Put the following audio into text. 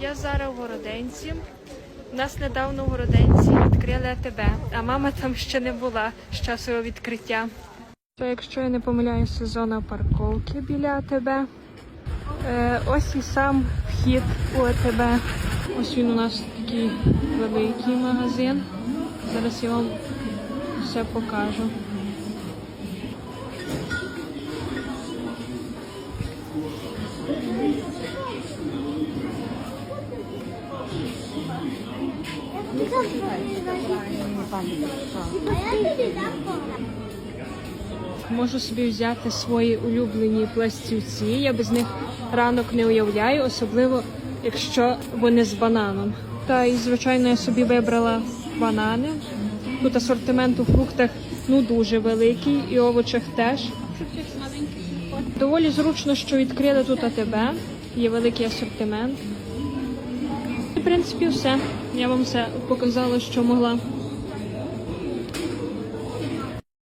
я зараз в Городенці. Нас недавно в Городенці відкрили АТБ, а мама там ще не була з часу його відкриття. То, якщо я не помиляюся, зона парковки біля АТБ. Е, ось і сам вхід у АТБ. Ось він у нас такий великий магазин. Зараз я вам все покажу. Можу собі взяти свої улюблені пластівці. Я без них ранок не уявляю, особливо якщо вони з бананом. Та і звичайно я собі вибрала банани. Тут асортимент у фруктах ну дуже великий, і овочах теж. Доволі зручно, що відкрили тут АТБ. Є великий асортимент. Принципі, все. Я вам все показала, що могла.